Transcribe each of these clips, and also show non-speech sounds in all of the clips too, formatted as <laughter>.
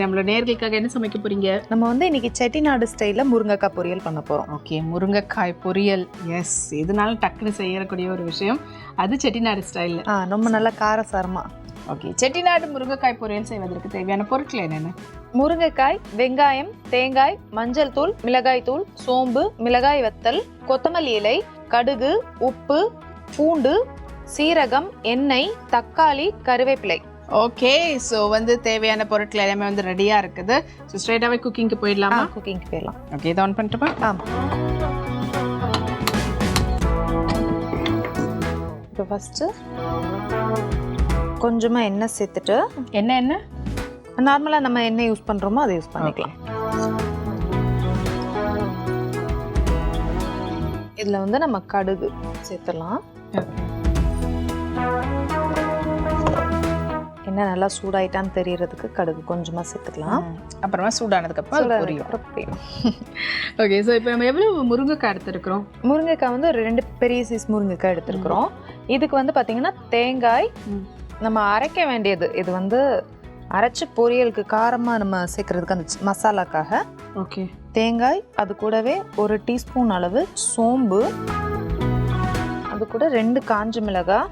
இன்னைக்கு நம்மளோட நேர்களுக்காக என்ன சமைக்க போறீங்க? நம்ம வந்து இன்னைக்கு செட்டிநாடு ஸ்டைலில் முருங்கைக்காய் பொரியல் பண்ண போகிறோம் ஓகே முருங்கைக்காய் பொரியல். எஸ் எதுனாலும் டக்குன்னு செய்யக்கூடிய ஒரு விஷயம். அது செட்டிநாடு ஸ்டைலில் ஆ ரொம்ப நல்லா காரசாரமாக ஓகே செட்டிநாடு முருங்கைக்காய் பொரியல் செய்வதற்கு தேவையான பொருட்கள் என்னென்ன? முருங்கைக்காய் வெங்காயம் தேங்காய் மஞ்சள் தூள் மிளகாய் தூள் சோம்பு மிளகாய் வத்தல் கொத்தமல்லி இலை கடுகு உப்பு பூண்டு சீரகம் எண்ணெய் தக்காளி கருவேப்பிலை. ஓகே ஸோ வந்து தேவையான பொருட்கள் எல்லாமே வந்து ரெடியாக இருக்குது. ஸோ ஸ்ட்ரைட்டாகவே குக்கிங்க்கு போயிடலாமா? குக்கிங்க்கு போயிடலாம். ஓகே இதை ஆன் பண்ணிட்டுமா? இப்போ ஃபஸ்ட்டு கொஞ்சமாக எண்ணெய் சேர்த்துட்டு என்ன என்ன நார்மலாக நம்ம என்ன யூஸ் பண்ணுறோமோ அதை யூஸ் பண்ணிக்கலாம். இதில் வந்து நம்ம கடுகு சேர்த்துடலாம். எண்ணெய் நல்லா சூடாயிட்டான்னு தெரியறதுக்கு கடுகு கொஞ்சமாக சேர்த்துக்கலாம். அப்புறமா சூடானதுக்கப்புறம் அது பொரியும். ஓகே ஸோ இப்போ நம்ம எவ்வளோ முருங்கைக்காய் எடுத்துருக்குறோம்? முருங்கைக்காய் வந்து ஒரு ரெண்டு பெரிய சைஸ் முருங்கைக்காய் எடுத்துருக்குறோம். இதுக்கு வந்து பார்த்தீங்கன்னா தேங்காய். நம்ம அரைக்க வேண்டியது. இது வந்து அரைச்சு பொரியலுக்கு காரமாக நம்ம சேர்க்கறதுக்கு அந்த மசாலாக்காக. ஓகே தேங்காய் அது கூடவே ஒரு டீஸ்பூன் அளவு சோம்பு அது கூட ரெண்டு காஞ்ச மிளகாய்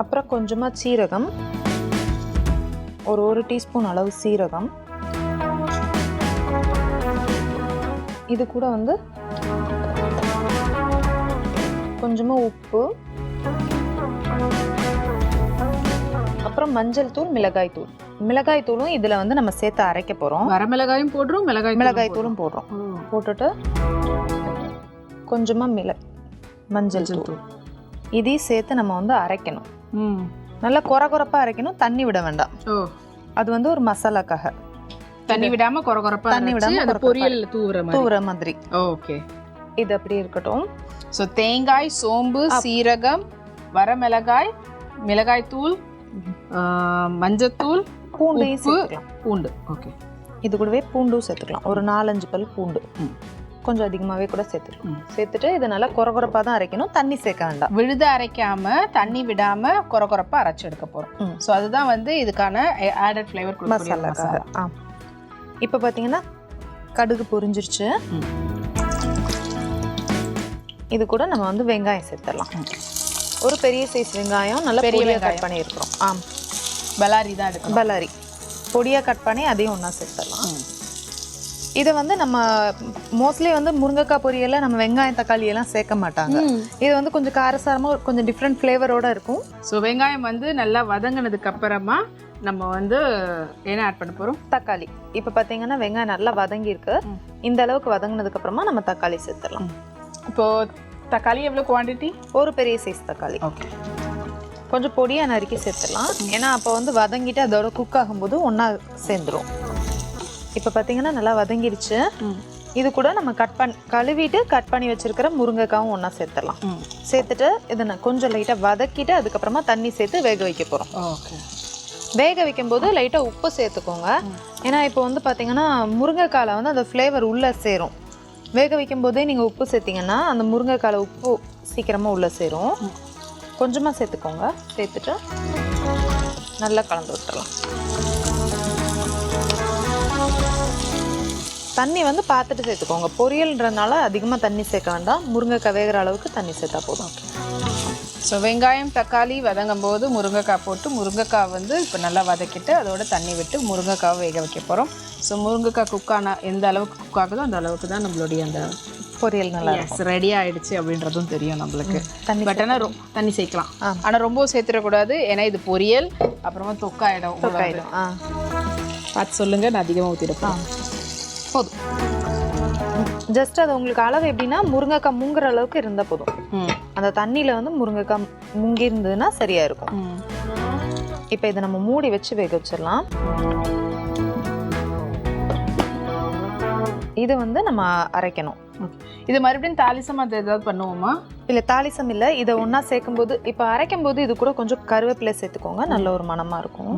அப்புறம் கொஞ்சமாக சீரகம். ஒரு ஒரு டீஸ்பூன் அளவு சீரகம். இது கூட வந்து கொஞ்சமாக உப்பு. அப்புறம் மஞ்சள் தூள் மிளகாய் தூள். மிளகாய் தூளும் இதில் வந்து நம்ம சேர்த்து அரைக்க போகிறோம் வரமிளகாயும் போடுறோம் மிளகாய் மிளகாய் தூளும் போடுறோம். போட்டுட்டு கொஞ்சமாக மிள மஞ்சள் தூள். இதையும் சேர்த்து நம்ம வந்து அரைக்கணும். நல்லா குறை குறைப்பாக அரைக்கணும். தண்ணி விட வேண்டாம். அது வந்து ஒரு மசாலாக்காக. தண்ணி விடாம கொர கொரப்பா தண்ணி விடாம பொரியல் தூவுற மாதிரி. தூவுற மாதிரி. ஓகே. இது அப்படியே இருக்கட்டும். ஸோ தேங்காய் சோம்பு சீரகம் வரமிளகாய் மிளகாய் தூள் மஞ்சத்தூள். சேர்த்துக்கலாம். பூண்டு. ஓகே. இது கூடவே பூண்டும் சேர்த்துக்கலாம். ஒரு நாலஞ்சு பல் பூண்டு. கொஞ்சம் அதிகமாகவே கூட சேர்த்துக்கலாம் ம். சேர்த்துட்டு இதை நல்லா குறை குறைப்பாக தான் அரைக்கணும். தண்ணி சேர்க்க வேண்டாம். விழுத அரைக்காம தண்ணி விடாம கொர கொரப்பா அரைச்சு எடுக்க போறோம் ம். ஸோ அதுதான் வந்து இதுக்கான ஆடட் ஃப்ளேவர் மசாலா ஆ இப்போ பார்த்தீங்கன்னா கடுகு பொரிஞ்சிருச்சு. இது கூட நம்ம வந்து வெங்காயம் சேர்த்துடலாம். ஒரு பெரிய சைஸ் வெங்காயம் நல்ல பெரிய. கட் பண்ணியிருக்கிறோம். ஆ பலாரி தான் எடுக்கணும். பல்லாரி பொடியாக கட் பண்ணி அதையும் ஒன்றா சேர்த்துடலாம். இதை வந்து நம்ம மோஸ்ட்லி வந்து முருங்கைக்காய் பொரியல்ல நம்ம வெங்காயம் தக்காளி எல்லாம் சேர்க்க மாட்டாங்க. இது வந்து கொஞ்சம் காரசாரமாக கொஞ்சம் டிஃப்ரெண்ட் ஃப்ளேவரோட இருக்கும். ஸோ வெங்காயம் வந்து நல்லா வதங்கினதுக்கு அப்புறமா நம்ம வந்து என்ன ஆட் பண்ண போறோம்? தக்காளி. இப்போ பார்த்தீங்கன்னா வெங்காயம் நல்லா வதங்கியிருக்கு. இந்த அளவுக்கு வதங்கினதுக்கு அப்புறமா நம்ம தக்காளி சேர்த்துடலாம். இப்போ தக்காளி எவ்வளோ குவாண்டிட்டி ஒரு பெரிய சைஸ் தக்காளி. ஓகே. கொஞ்சம் பொடியாக நறுக்கி சேர்த்துடலாம். ஏன்னா அப்போ வந்து வதங்கிட்டு அதோட குக் ஆகும்போது ஒன்றா சேர்ந்துரும். இப்போ பார்த்தீங்கன்னா நல்லா வதங்கிடுச்சு இது கூட நம்ம கட் பண்ணி கழுவிட்டு கட் பண்ணி வச்சிருக்கிற முருங்கைக்காவும் ஒன்றா சேர்த்துடலாம். சேர்த்துட்டு இதை கொஞ்சம் லைட்டாக வதக்கிட்டு அதுக்கப்புறமா தண்ணி சேர்த்து வேக வைக்க போகிறோம் ஓகே. வேக வைக்கும்போது லைட்டாக உப்பு சேர்த்துக்கோங்க. ஏன்னா இப்போ வந்து பார்த்தீங்கன்னா முருங்கைக்கால வந்து அந்த ஃப்ளேவர் உள்ளே சேரும். வேக வைக்கும் போதே நீங்கள் உப்பு சேர்த்தீங்கன்னா அந்த முருங்கைக்கால உப்பு சீக்கிரமாக உள்ளே சேரும். கொஞ்சமாக சேர்த்துக்கோங்க. சேர்த்துட்டு நல்லா கலந்து விட்டுறலாம் தண்ணி வந்து பார்த்துட்டு சேர்த்துக்கோங்க பொரியல்ன்றதுனால அதிகமாக தண்ணி சேர்க்க வேண்டாம். முருங்கைக்காய் வேகிற அளவுக்கு தண்ணி சேர்த்தா போதும். ஸோ வெங்காயம் தக்காளி வதங்கும் போது முருங்கைக்காய் போட்டு முருங்கைக்காய் வந்து இப்போ நல்லா வதக்கிட்டு அதோட தண்ணி விட்டு முருங்கைக்காவை வேக வைக்க போகிறோம் ஸோ முருங்கைக்காய் குக் ஆன எந்த அளவுக்கு குக் ஆகுதோ அந்த அளவுக்கு தான் நம்மளுடைய அந்த பொரியல் நல்லா ரெடி ஆயிடுச்சு அப்படின்றதும் தெரியும் நம்மளுக்கு. தண்ணி பட் ஆனால் தண்ணி சேர்க்கலாம். ஆ. ஆனால் ரொம்ப சேர்த்துடக்கூடாது. ஏன்னா இது பொரியல் அப்புறமா தொக்காயிடும். தொக்காயிடும். ஆ. பார்த்து சொல்லுங்க நான் அதிகமாக ஊற்றிடுப்பேன் போதும். ஜஸ்ட் அது உங்களுக்கு அளவு எப்படின்னா முருங்கைக்காய் முங்குற அளவுக்கு இருந்தால் போதும். அந்த தண்ணியில் வந்து முருங்கைக்காய் முங்கி இருந்ததுன்னா சரியாக இருக்கும் இப்போ இதை நம்ம மூடி வச்சு வேக வச்சிடலாம். இது வந்து நம்ம அரைக்கணும். இது மறுபடியும் தாலிசம் அது ஏதாவது பண்ணுவோமா? இல்லை தாளிசம் இல்லை. இதை ஒன்றா சேர்க்கும்போது இப்போ அரைக்கும் போது இது கூட கொஞ்சம் கருவேப்பிலை சேர்த்துக்கோங்க. நல்ல ஒரு மணமாக இருக்கும்.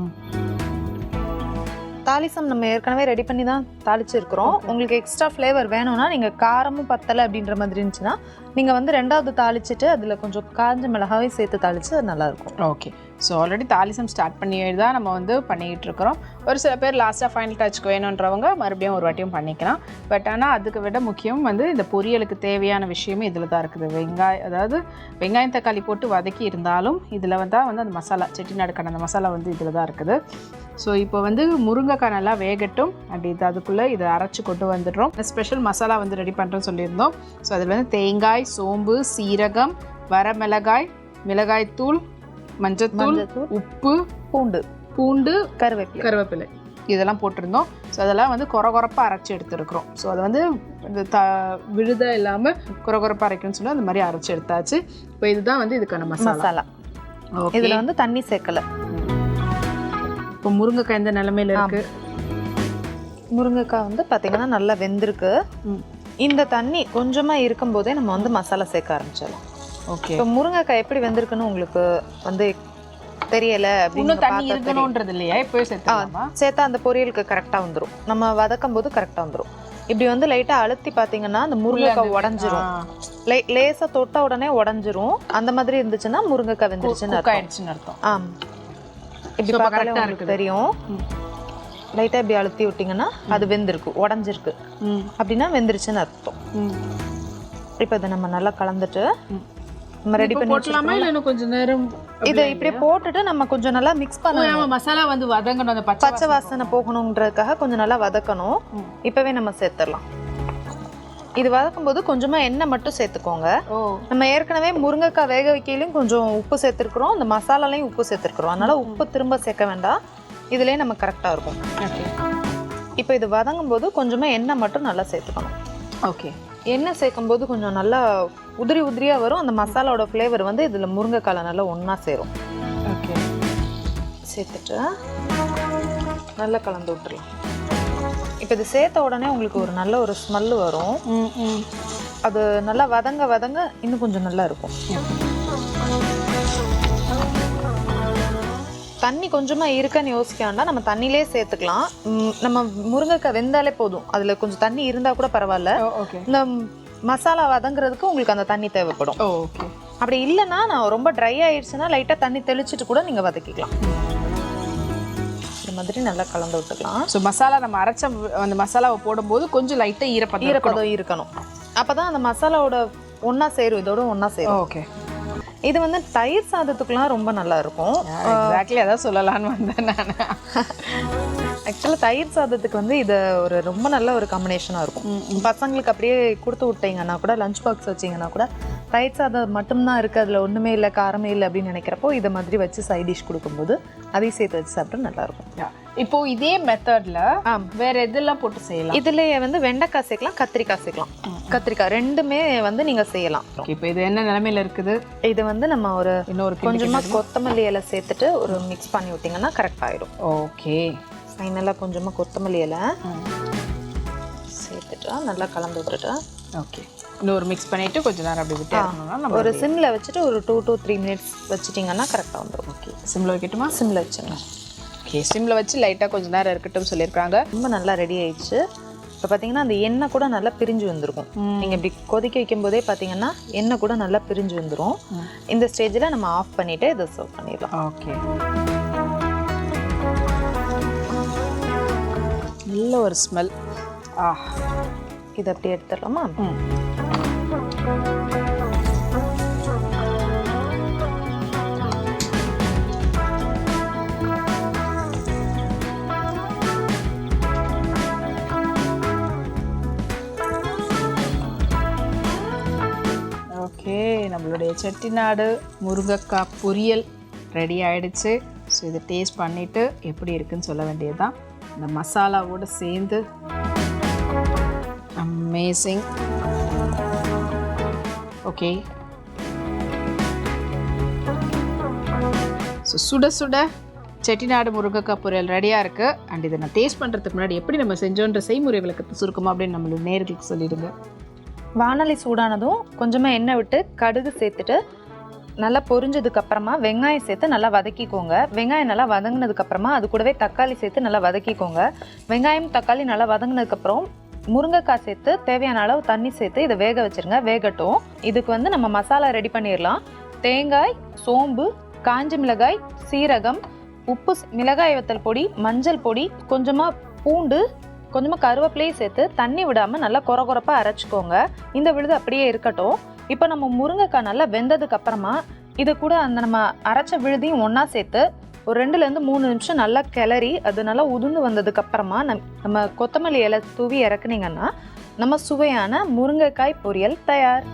தாளிசம் நம்ம ஏற்கனவே ரெடி பண்ணி தான் தாளிச்சிருக்கிறோம் உங்களுக்கு எக்ஸ்ட்ரா ஃப்ளேவர் வேணும்னா நீங்கள் காரமும் பத்தலை அப்படின்ற மாதிரி இருந்துச்சுன்னா நீங்கள் வந்து ரெண்டாவது தாளிச்சிட்டு அதில் கொஞ்சம் காஞ்ச மிளகாவே சேர்த்து தாளிச்சு அது நல்லாயிருக்கும் ஓகே ஸோ ஆல்ரெடி தாலிசம் ஸ்டார்ட் பண்ணி தான் நம்ம வந்து பண்ணிக்கிட்டு இருக்கிறோம். ஒரு சில பேர் லாஸ்ட்டாக ஃபைனல் டச்சுக்கு வேணுன்றவங்க மறுபடியும் ஒரு வாட்டியும் பண்ணிக்கலாம். பட் ஆனால் அதுக்கு விட முக்கியம் வந்து இந்த பொரியலுக்கு தேவையான விஷயமே இதில் தான் இருக்குது. வெங்காயம் அதாவது வெங்காயம் தக்காளி போட்டு வதக்கி இருந்தாலும் இதில் வந்து தான் வந்து அந்த மசாலா செட்டிநாடுக்கான அந்த மசாலா வந்து இதில் தான் இருக்குது. ஸோ இப்போ வந்து முருங்கைக்காய் நல்லா வேகட்டும். அப்படி இது அதுக்குள்ளே இதை அரைச்சி கொண்டு வந்துடுறோம். ஸ்பெஷல் மசாலா வந்து ரெடி பண்ணுறோன்னு சொல்லியிருந்தோம். ஸோ அதில் வந்து தேங்காய் சோம்பு சீரகம் வரமிளகாய் மிளகாய்த்தூள் தூள் மஞ்சத்தூள் உப்பு பூண்டு பூண்டு கருவேப்பிலை. கருவேப்பிலை. இதெல்லாம் போட்டிருந்தோம். ஸோ அதெல்லாம் வந்து கொர கொரப்பாக அரைச்சி எடுத்துருக்குறோம். ஸோ அதை வந்து இந்த த விழுத இல்லாமல் கொர கொரப்பாக அரைக்கணும்னு சொல்லி அந்த மாதிரி அரைச்சி எடுத்தாச்சு. இப்போ இதுதான் வந்து இதுக்கான மசாலா. இதில் வந்து தண்ணி சேர்க்கல. இப்போ முருங்கைக்காய் எந்த நிலமையில இருக்கு. முருங்கைக்காய் வந்து பார்த்தீங்கன்னா நல்லா வெந்திருக்கு. இந்த தண்ணி கொஞ்சமாக இருக்கும்போதே நம்ம வந்து மசாலா சேர்க்க ஆரம்பிச்சிடலாம். ஓகே இப்போ முருங்கைக்காய் எப்படி வெந்திருக்குன்னு உங்களுக்கு வந்து தெரியல அப்படின்னு தண்ணி. இருக்கணும்ன்றது இல்லையா? இப்போவே சேர்த்துக்கலாமா சேர்த்தா அந்த பொரியலுக்கு கரெக்டாக வந்துடும் நம்ம வதக்கும் போது கரெக்டாக வந்துடும் இப்படி வந்து லைட்டாக அழுத்தி பார்த்தீங்கன்னா அந்த முருங்கைக்காய் உடஞ்சிரும். லே லேசாக தொட்ட உடனே உடஞ்சிரும். அந்த மாதிரி இருந்துச்சுன்னா முருங்கைக்காய் வெந்துருச்சுன்னு அர்த்தம். ஆம். இப்படி பார்த்தாலே ஆ உங்களுக்கு. தெரியும். லைட்டாக இப்படி அழுத்தி விட்டிங்கன்னா அது வெந்திருக்கு உடஞ்சிருக்கு. அப்படின்னா வெந்துருச்சுன்னு அர்த்தம். இப்போ இதை நம்ம நல்லா கலந்துட்டு. நம்ம ரெடி பண்ணி போட்டலாமா இல்லை கொஞ்சம் நேரம் இதை இப்படியே போட்டுட்டு நம்ம கொஞ்சம் நல்லா மிக்ஸ் பண்ணணும். மசாலா வந்து வதங்கணும் அந்த பச்சை வாசனை. போகணுன்றதுக்காக கொஞ்சம் நல்லா வதக்கணும். இப்போவே நம்ம சேர்த்துடலாம். இது வதக்கும் போது கொஞ்சமா எண்ணெய் மட்டும் சேர்த்துக்கோங்க. நம்ம ஏற்கனவே முருங்கைக்காய் வேக வைக்கையிலையும் கொஞ்சம் உப்பு சேர்த்துருக்குறோம். அந்த மசாலாலையும் உப்பு சேர்த்துருக்குறோம். அதனால உப்பு திரும்ப சேர்க்க வேண்டாம். இதுலயே நம்ம கரெக்டாக இருக்கும். இப்போ இது வதங்கும் போது கொஞ்சமா எண்ணெய் மட்டும் நல்லா சேர்த்துக்கணும். ஓகே எண்ணெய் சேர்க்கும் போது கொஞ்சம் நல்லா உதிரி உதிரியா வரும். அந்த மசாலாவோட ஃப்ளேவர் வந்து இதுல முருங்கைக்கால நல்லா ஒண்ணா சேரும். ஓகே சேர்த்துட்டு நல்லா கலந்து விட்டுறலாம். இப்போ இது சேர்த்த உடனே உங்களுக்கு ஒரு நல்ல ஒரு ஸ்மெல் வரும். அது நல்லா வதங்க வதங்க இன்னும் கொஞ்சம் நல்லா இருக்கும். தண்ணி கொஞ்சமா இருக்கன்னு யோசிக்க வேண்டாம் நம்ம தண்ணியிலே சேர்த்துக்கலாம். நம்ம முருங்கைக்காய் வெந்தாலே போதும். அதுல கொஞ்சம் தண்ணி இருந்தா கூட பரவாயில்ல. ஓகே இந்த மசாலா வதங்குறதுக்கு உங்களுக்கு அந்த தண்ணி தேவைப்படும். ஓகே அப்படி இல்லைன்னா நான் ரொம்ப ட்ரை ஆயிடுச்சுன்னா லைட்டா தண்ணி தெளிச்சிட்டு கூட நீங்க வதக்கிக்கலாம். மாதிரி நல்லா கலந்து விட்டுக்கலாம். ஸோ மசாலா நம்ம அரைச்ச அந்த மசாலாவை போடும்போது கொஞ்சம் லைட்டாக ஈரப்பதம் ஈரப்பதம் இருக்கணும். அப்பதான் அந்த மசாலாவோட ஒண்ணா சேரும் இதோட ஒண்ணா சேரும். ஓகே இது வந்து தயிர் சாதத்துக்குலாம் ரொம்ப நல்லா இருக்கும். எக்ஸாக்ட்லி அதான் சொல்லலாம்னு வந்தேன் நான். <laughs> ஆக்சுவலாக தயிர் சாதத்துக்கு வந்து இது ஒரு ரொம்ப நல்ல ஒரு காம்பினேஷனாக இருக்கும். பசங்களுக்கு அப்படியே கொடுத்து விட்டீங்கன்னா கூட லஞ்ச் பாக்ஸ் வச்சீங்கன்னா கூட தயிர் சாதம் மட்டும்தான் இருக்குது அதில் ஒன்றுமே இல்லை காரமே இல்லை அப்படின்னு நினைக்கிறப்போ இதை மாதிரி வச்சு சைட் டிஷ் கொடுக்கும்போது அதையும் சேர்த்து வச்சு சாப்பிட்டா நல்லாயிருக்கும். இப்போ இதே மெத்தட்ல வேற எதெல்லாம் போட்டு செய்யலாம்? இதுலேயே வந்து வெண்டைக்காய் சேர்க்கலாம் கத்திரிக்காய் சேர்க்கலாம். கத்திரிக்காய் ரெண்டுமே வந்து நீங்கள் செய்யலாம். இப்போ இது என்ன நிலைமையில இருக்குது? இது வந்து நம்ம ஒரு இன்னொரு கொஞ்சமாக கொத்தமல்லி இலை சேர்த்துட்டு ஒரு மிக்ஸ் பண்ணி விட்டிங்கன்னா கரெக்ட் ஆயிடும். ஓகே. ஃபைனலாக கொஞ்சமாக கொத்தமல்லி இலை. சேர்த்துட்டு நல்லா கலந்து விட்டுட்டு. ஓகே. இன்னொரு மிக்ஸ் பண்ணிட்டு கொஞ்ச நேரம் அப்படி விட்டு ஒரு சிம்ல வச்சுட்டு ஒரு டூ to த்ரீ மினிட்ஸ் வச்சிட்டிங்கன்னா கரெக்டாக வந்துடும் ஓகே. சிம்ல வைக்கட்டுமா? சிம்ல வச்சுங்க ஓகே. சிம்ல வச்சு லைட்டா கொஞ்ச நேரம் இருக்கட்டும் சொல்லியிருக்காங்க. ரொம்ப நல்லா ரெடி ஆயிடுச்சு. இப்போ பார்த்தீங்கன்னா அந்த எண்ணெய் கூட நல்லா பிரிஞ்சு வந்திருக்கும். நீங்கள் இப்படி கொதிக்க வைக்கும் போதே பார்த்தீங்கன்னா எண்ணெய் கூட நல்லா பிரிஞ்சு வந்துடும் இந்த ஸ்டேஜில் நம்ம ஆஃப் பண்ணிட்டு இதை சர்வ் பண்ணிடலாம். ஓகே. நல்ல ஒரு ஸ்மெல் ஆ இதை அப்படியே எடுத்துடலாமா? ஓகே நம்மளுடைய செட்டிநாடு முருங்கக்காய் பொரியல் ரெடி ஆயிடுச்சு. ஸோ இதை டேஸ்ட் பண்ணிவிட்டு எப்படி இருக்குன்னு சொல்ல வேண்டியது தான் இந்த மசாலாவோடு சேர்ந்து அமேசிங் ஓகே ஸோ சுட சுட செட்டிநாடு முருங்கைக்காய் பொரியல் ரெடியாக இருக்குது அண்ட் இதை நான் டேஸ்ட் பண்ணுறதுக்கு முன்னாடி எப்படி நம்ம செஞ்சோன்ற செய்முறை விளக்கத்தை சுருக்கமாக அப்படின்னு நம்மளுக்கு நேர்களுக்கு சொல்லிடுங்க. வானொலி சூடானதும் கொஞ்சமாக எண்ணெய் விட்டு கடுகு சேர்த்துட்டு நல்லா பொரிஞ்சதுக்கு அப்புறமா வெங்காயம் சேர்த்து நல்லா வதக்கிக்கோங்க. வெங்காயம் நல்லா வதங்கினதுக்கு அப்புறமா அது கூடவே தக்காளி சேர்த்து நல்லா வதக்கிக்கோங்க. வெங்காயம் தக்காளி நல்லா வதங்கினதுக்கு அப்புறம் முருங்கைக்காய் சேர்த்து தேவையான அளவு தண்ணி சேர்த்து இதை வேக வச்சிருங்க. வேகட்டும். இதுக்கு வந்து நம்ம மசாலா ரெடி பண்ணிடலாம். தேங்காய் சோம்பு காஞ்ச மிளகாய் சீரகம் உப்பு மிளகாய் வத்தல் பொடி மஞ்சள் பொடி கொஞ்சமாக பூண்டு கொஞ்சமாக கருவேப்பிலையும் சேர்த்து தண்ணி விடாமல் நல்லா கொர கொரப்பாக அரைச்சிக்கோங்க. இந்த விழுது அப்படியே இருக்கட்டும். இப்போ நம்ம முருங்கைக்காய் நல்லா வெந்ததுக்கு அப்புறமா இது கூட அந்த நம்ம அரைச்ச விழுதியும் ஒன்றா சேர்த்து ஒரு ரெண்டுலேருந்து மூணு நிமிஷம் நல்லா கிளறி அது நல்லா உதிர்ந்து வந்ததுக்கு அப்புறமா நம் நம்ம கொத்தமல்லி இலை தூவி இறக்குனீங்கன்னா நம்ம சுவையான முருங்கைக்காய் பொரியல் தயார்.